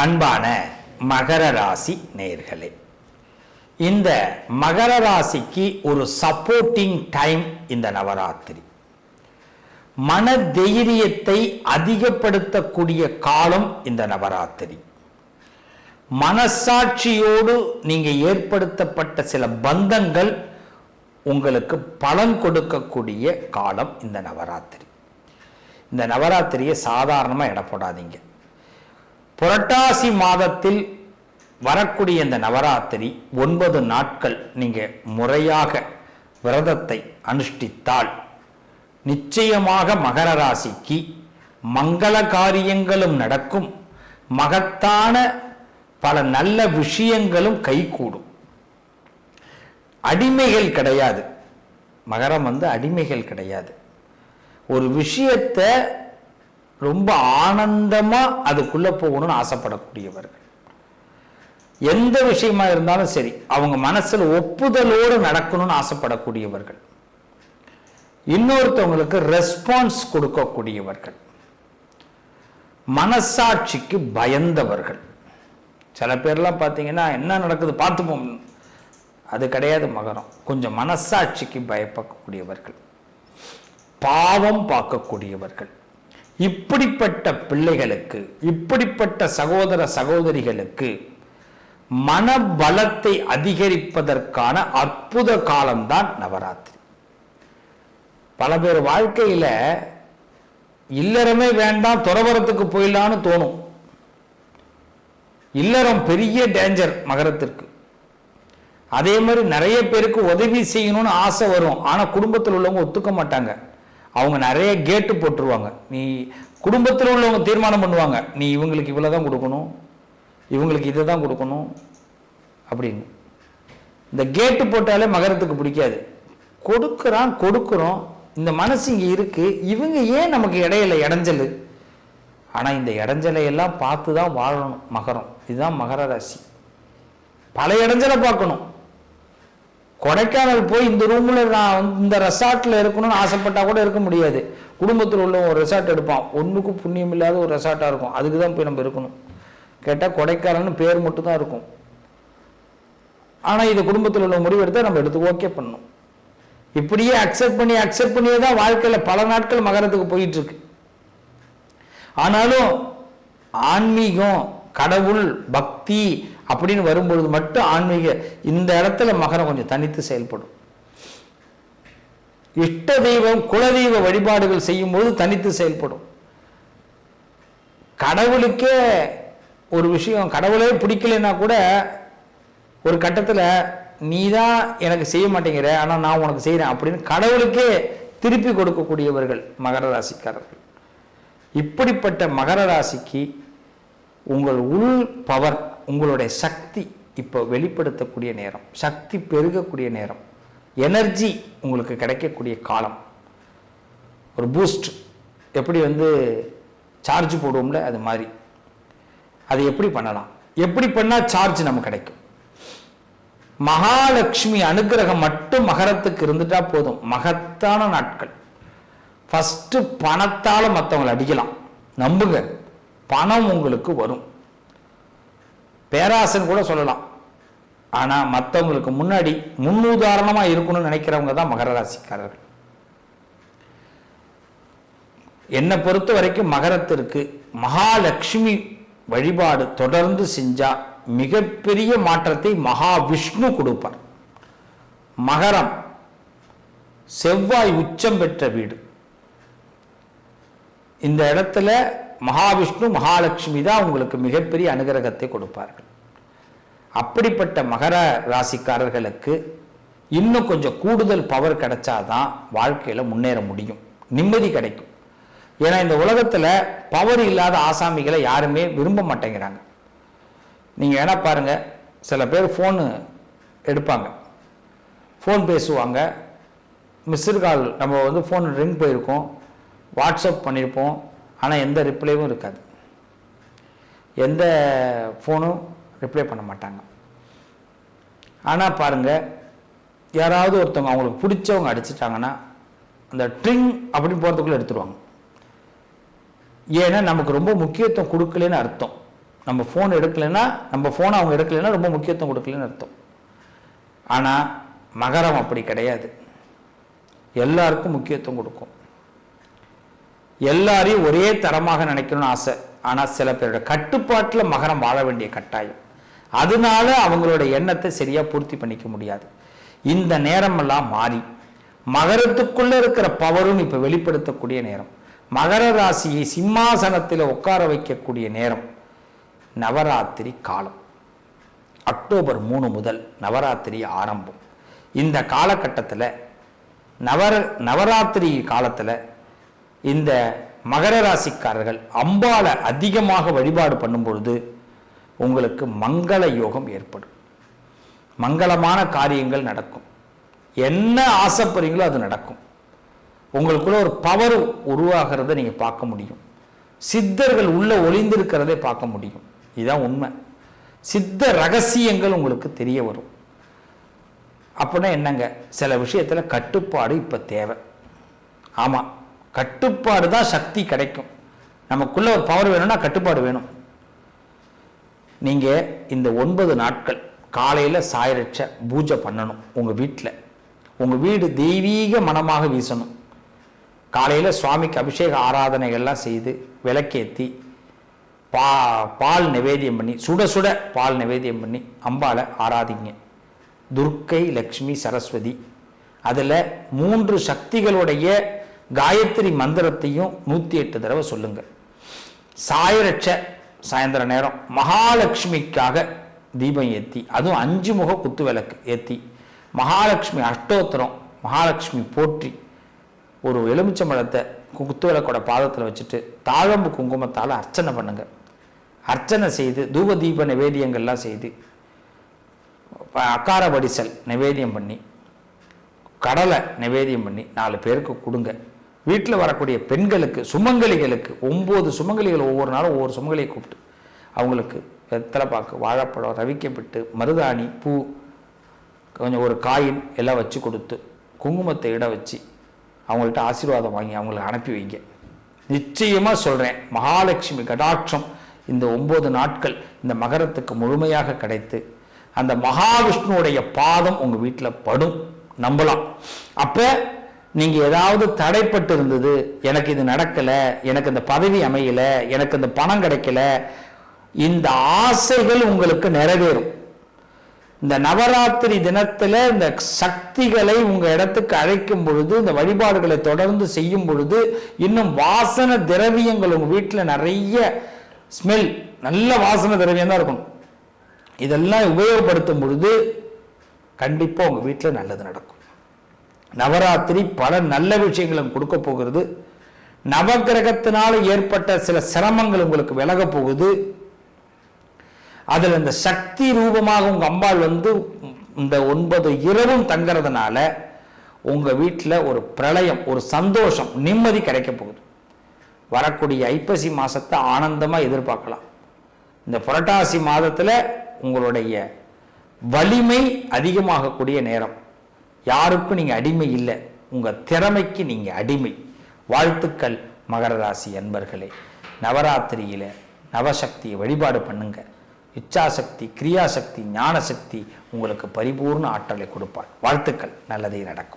அன்பான மகர ராசி நேர்களே இந்த மகர ராசிக்கு ஒரு சப்போர்ட்டிங் டைம் இந்த நவராத்திரி. மன தைரியத்தை அதிகப்படுத்தக்கூடிய காலம் இந்த நவராத்திரி. மனசாட்சியோடு நீங்கள் ஏற்படுத்தப்பட்ட சில பந்தங்கள் உங்களுக்கு பலன் கொடுக்கக்கூடிய காலம் இந்த நவராத்திரி. இந்த நவராத்திரியை சாதாரணமாக எடை போடாதீங்க. புரட்டாசி மாதத்தில் வரக்கூடிய இந்த நவராத்திரி ஒன்பது நாட்கள் நீங்கள் முறையாக விரதத்தை அனுஷ்டித்தால் நிச்சயமாக மகர ராசிக்கு மங்கள காரியங்களும் நடக்கும். மகத்தான பல நல்ல விஷயங்களும் கைகூடும். அடிமைகள் கிடையாது. மகரம் வந்து அடிமைகள் கிடையாது. ஒரு விஷயத்தை ரொம்ப ஆனந்தமா அதுக்குள்ள போகணும்னு ஆசைப்படக்கூடியவர்கள். எந்த விஷயமா இருந்தாலும் சரி அவங்க மனசுல ஒப்புதலோடு நடக்கணும்னு ஆசைப்படக்கூடியவர்கள். இன்னொருத்தவங்களுக்கு ரெஸ்பான்ஸ் கொடுக்கக்கூடியவர்கள். மனசாட்சிக்கு பயந்தவர்கள். சில பேர்லாம் பார்த்தீங்கன்னா என்ன நடக்குது? பார்த்துப்போம். அது கிடையாது மகரம். கொஞ்சம் மனசாட்சிக்கு பயப்படக்கூடியவர்கள். பாவம் பார்க்கக்கூடியவர்கள். இப்படிப்பட்ட பிள்ளைகளுக்கு இப்படிப்பட்ட சகோதர சகோதரிகளுக்கு மனபலத்தை அதிகரிப்பதற்கான அற்புத காலம்தான் நவராத்திரி. பல பேர் வாழ்க்கையில் இல்லறமே வேண்டாம் துறவரத்துக்கு போயிடலான்னு தோணும். இல்லறம் பெரிய டேஞ்சர் மகரத்திற்கு. அதே மாதிரி நிறைய பேருக்கு உதவி செய்யணும்னு ஆசை வரும். ஆனால் குடும்பத்தில் உள்ளவங்க ஒத்துக்க மாட்டாங்க. அவங்க நிறைய கேட்டு போட்டுருவாங்க. நீ குடும்பத்தில் உள்ளவங்க தீர்மானம் பண்ணுவாங்க. நீ இவங்களுக்கு இவ்வளோ தான் கொடுக்கணும். இவங்களுக்கு இதை தான் கொடுக்கணும். அப்படின்னு. இந்த கேட்டு போட்டாலே மகரத்துக்கு பிடிக்காது. கொடுக்குறான் கொடுக்குறோம். இந்த மனசு இங்கே இருக்குது இவங்க ஏன் நமக்கு இடையில இடைஞ்சல்? ஆனால் இந்த இடைஞ்சலை எல்லாம் பார்த்து தான் வாழணும். மகரம். இதுதான் மகர ராசி. பல இடைஞ்சலை பார்க்கணும். கொடைக்கானல் போய் இந்த ரூமில் நான் வந்து இந்த ரெசார்ட்டில் இருக்கணும்னு ஆசைப்பட்டால் கூட இருக்க முடியாது. குடும்பத்தில் உள்ள ஒரு ரெசார்ட் எடுப்பான். ஒன்றுக்கும் புண்ணியம் இல்லாத ஒரு ரெசார்ட்டாக இருக்கும். அதுக்கு தான் போய் நம்ம இருக்கணும். கேட்டால் கொடைக்கானல்னு பேர் மட்டும் தான் இருக்கும். ஆனால் இது குடும்பத்தில் உள்ள முடிவு எடுத்தால் நம்ம எடுத்து ஓகே பண்ணணும். இப்படியே அக்செப்ட் பண்ணி அக்செப்ட் பண்ணியே தான் வாழ்க்கையில் பல நாட்கள் மகரத்துக்கு போயிட்டுருக்கு ஆனாலும் ஆன்மீகம் கடவுள் பக்தி அப்படின்னு வரும்பொழுது மட்டும் ஆன்மீக இந்த இடத்துல மகரம் கொஞ்சம் தனித்து செயல்படும். இஷ்ட தெய்வம் குலதெய்வ வழிபாடுகள் செய்யும்போது தனித்து செயல்படும். கடவுளுக்கே ஒரு விஷயம் கடவுளே பிடிக்கலைன்னா கூட ஒரு கட்டத்தில் நீ தான் எனக்கு செய்ய மாட்டேங்கிற ஆனால் நான் உனக்கு செய்கிறேன் அப்படின்னு கடவுளுக்கே திருப்பி கொடுக்கக்கூடியவர்கள் மகர ராசிக்காரர்கள். இப்படிப்பட்ட மகர ராசிக்கு உங்கள் உள் பவர் உங்களுடைய சக்தி இப்போ வெளிப்படுத்தக்கூடிய நேரம் சக்தி பெருகக்கூடிய நேரம் எனர்ஜி உங்களுக்கு கிடைக்கக்கூடிய காலம். ஒரு பூஸ்ட் எப்படி வந்து சார்ஜ் போடுவோம்ல அது மாதிரி. அது எப்படி பண்ணலாம்? எப்படி பண்ணால் சார்ஜ் நமக்கு கிடைக்கும்? மகாலட்சுமி அனுகிரகம் மட்டும் மகரத்துக்கு இருந்துட்டா போதும். மகத்தான நாட்கள். ஃபஸ்ட்டு பணத்தால் மற்றவங்களை அடிக்கலாம். நம்புங்க. பணம் உங்களுக்கு வரும். பேராசன் கூட சொல்லலாம். ஆனால் மற்றவங்களுக்கு முன்னாடி முன்னுதாரணமாக இருக்கணும்னு நினைக்கிறவங்க தான் மகர ராசிக்காரர்கள். என்னை பொறுத்த வரைக்கும் மகரத்திற்கு மகாலட்சுமி வழிபாடு தொடர்ந்து செஞ்சால் மிகப்பெரிய மாற்றத்தை மகாவிஷ்ணு கொடுப்பார். மகரம் செவ்வாய் உச்சம் பெற்ற வீடு. இந்த இடத்துல மகாவிஷ்ணு மகாலட்சுமி தான் உங்களுக்கு மிகப்பெரிய அனுகிரகத்தை கொடுப்பார்கள். அப்படிப்பட்ட மகர ராசிக்காரர்களுக்கு இன்னும் கொஞ்சம் கூடுதல் பவர் கிடைச்சாதான் வாழ்க்கையில் முன்னேற முடியும். நிம்மதி கிடைக்கும். ஏன்னா இந்த உலகத்தில் பவர் இல்லாத ஆசாமிகளை யாருமே விரும்ப மாட்டேங்கிறாங்க. நீங்கள் வேணா பாருங்கள் சில பேர் ஃபோனு எடுப்பாங்க. ஃபோன் பேசுவாங்க. மிஸ்டு கால் நம்ம வந்து ஃபோன் ரிங் போயிருக்கோம். வாட்ஸ்அப் பண்ணியிருப்போம் ஆனால் எந்த ரிப்ளைவும் இருக்காது. எந்த ஃபோனும் ரிப்ளை பண்ண மாட்டாங்க. ஆனால் பாருங்கள் யாராவது ஒருத்தவங்க அவங்களுக்கு பிடிச்சவங்க அடிச்சிட்டாங்கன்னா அந்த ட்ரிங் அப்படின்னு போகிறதுக்குள்ளே எடுத்துருவாங்க. ஏன்னா நமக்கு ரொம்ப முக்கியத்துவம் கொடுக்கலன்னு அர்த்தம். நம்ம ஃபோன் எடுக்கலைன்னா நம்ம ஃபோனை அவங்க எடுக்கலைன்னா ரொம்ப முக்கியத்துவம் கொடுக்கலன்னு அர்த்தம். ஆனால் மகரம் அப்படி கிடையாது. எல்லாருக்கும் முக்கியத்துவம் கொடுக்கும். எல்லாரையும் ஒரே தரமாக நினைக்கணும்னு ஆசை. ஆனால் சில பேரோட கட்டுப்பாட்டில் மகரம் வாழ வேண்டிய கட்டாயம். அதனால அவங்களோட எண்ணத்தை சரியாக பூர்த்தி பண்ணிக்க முடியாது. இந்த நேரமெல்லாம் மாறி. மகரத்துக்குள்ள இருக்கிற பவரும் இப்போ வெளிப்படுத்தக்கூடிய நேரம். மகர ராசியை சிம்மாசனத்தில் உட்கார வைக்கக்கூடிய நேரம். நவராத்திரி காலம். அக்டோபர் மூணு முதல் நவராத்திரி ஆரம்பம். இந்த காலகட்டத்தில் நவர நவராத்திரி காலத்தில் இந்த மகர ராசிக்காரர்கள் அம்பாளை அதிகமாக வழிபாடு பண்ணும் பொழுது உங்களுக்கு மங்கள யோகம் ஏற்படும். மங்களமான காரியங்கள் நடக்கும். என்ன ஆசைப்படுறீங்களோ அது நடக்கும். உங்களுக்குள்ள ஒரு பவர் உருவாகிறத நீங்கள் பார்க்க முடியும். சித்தர்கள் உள்ள ஒளிந்திருக்கிறதை பார்க்க முடியும். இதுதான் உண்மை. சித்த ரகசியங்கள் உங்களுக்கு தெரிய வரும். அப்படின்னா என்னங்க? சில விஷயத்தில் கட்டுப்பாடு இப்போ தேவை. ஆமாம் கட்டுப்பாடு தான் சக்தி கிடைக்கும். நமக்குள்ள ஒரு பவர் வேணும்னா கட்டுப்பாடு வேணும். நீங்கள் இந்த ஒன்பது நாட்கள் காலையில் சாயரட்ச பூஜை பண்ணணும் உங்கள் வீட்டில் உங்கள் வீடு தெய்வீக மனமாக வீசணும். காலையில் சுவாமிக்கு அபிஷேக ஆராதனைகள்லாம் செய்து விளக்கேற்றி பா பால் நிவேதியம் பண்ணி சுட சுட பால் நிவேதியம் பண்ணி அம்பாவை ஆராதிங்க. துர்க்கை லக்ஷ்மி சரஸ்வதி. அதில் மூன்று சக்திகளுடைய காயத்ரி மந்திரத்தையும் நூற்றி எட்டு தடவை சொல்லுங்கள். சாயரட்ச சாயந்தர நேரம். மகாலட்சுமிக்காக தீபம் ஏற்றி அதுவும் அஞ்சு முக குத்து விளக்கு ஏற்றி மகாலட்சுமி அஷ்டோத்திரம் மகாலட்சுமி போற்றி ஒரு எலுமிச்சம்பழத்தை குத்து விளக்கோட பாதத்தில் வச்சுட்டு தாழம்பு குங்குமத்தால் அர்ச்சனை பண்ணுங்க. அர்ச்சனை செய்து தூப தீப நிவேதியங்கள்லாம் செய்து அக்கார வடிசல் நிவேதியம் பண்ணி கடலை நிவேதியம் பண்ணி நாலு பேருக்கு கொடுங்க. வீட்டில் வரக்கூடிய பெண்களுக்கு சுமங்கலிகளுக்கு ஒம்பது சுமங்கலிகள் ஒவ்வொரு நாளும் ஒவ்வொரு சுமங்கலியை கூப்பிட்டு அவங்களுக்கு வெத்தலைப்பாக்கு வாழைப்பழம் ரவிக்கப்பட்டு மருதாணி பூ கொஞ்சம் ஒரு காயின் எல்லாம் வச்சு கொடுத்து குங்குமத்தை இட வச்சு அவங்கள்ட்ட ஆசீர்வாதம் வாங்கி அவங்களுக்கு அனுப்பி வைங்க. நிச்சயமாக சொல்கிறேன் மகாலட்சுமி கடாட்சம் இந்த ஒம்பது நாட்கள் இந்த மகரத்துக்கு முழுமையாக கிடைத்து அந்த மகாவிஷ்ணுவுடைய பாதம் உங்கள் வீட்டில் படும். நம்பலாம். அப்போ நீங்கள் ஏதாவது தடைப்பட்டு இருந்தது எனக்கு இது நடக்கலை எனக்கு இந்த பதவி அமையலை எனக்கு இந்த பணம் கிடைக்கல இந்த ஆசைகள் உங்களுக்கு நிறைவேறும். இந்த நவராத்திரி தினத்துல இந்த சக்திகளை உங்க இடத்துக்கு அழைக்கும் பொழுது இந்த வழிபாடுகளை தொடர்ந்து செய்யும் பொழுது இன்னும் வாசன திரவியங்கள் உங்க வீட்டில் நிறைய ஸ்மெல் நல்ல வாசன திரவியம் தான் இருக்கும் இதெல்லாம் உபயோகப்படுத்தும் பொழுது கண்டிப்பா உங்க வீட்டில் நல்லது நடக்கும். நவராத்திரி பல நல்ல விஷயங்களும் கொடுக்க போகிறது. நவகிரகத்தினால் ஏற்பட்ட சில சிரமங்கள் உங்களுக்கு விலக போகுது. அதில் இந்த சக்தி ரூபமாக உங்கள் அம்பாள் வந்து இந்த ஒன்பது இரவும் தங்கிறதுனால உங்கள் வீட்டில் ஒரு பிரளயம் ஒரு சந்தோஷம் நிம்மதி கிடைக்க போகுது. வரக்கூடிய ஐப்பசி மாதத்தை ஆனந்தமாக எதிர்பார்க்கலாம். இந்த புரட்டாசி மாதத்தில் உங்களுடைய வலிமை அதிகமாகக்கூடிய நேரம். யாருக்கும் நீங்கள் அடிமை இல்லை. உங்கள் திறமைக்கு நீங்கள் அடிமை. வாழ்த்துக்கள் மகர ராசி அன்பர்களே. நவராத்திரியில நவசக்தியை வழிபாடு பண்ணுங்க. இச்சாசக்தி கிரியாசக்தி ஞானசக்தி உங்களுக்கு பரிபூர்ண ஆற்றலை கொடுப்பார். வாழ்த்துக்கள். நல்லதே நடக்கும்.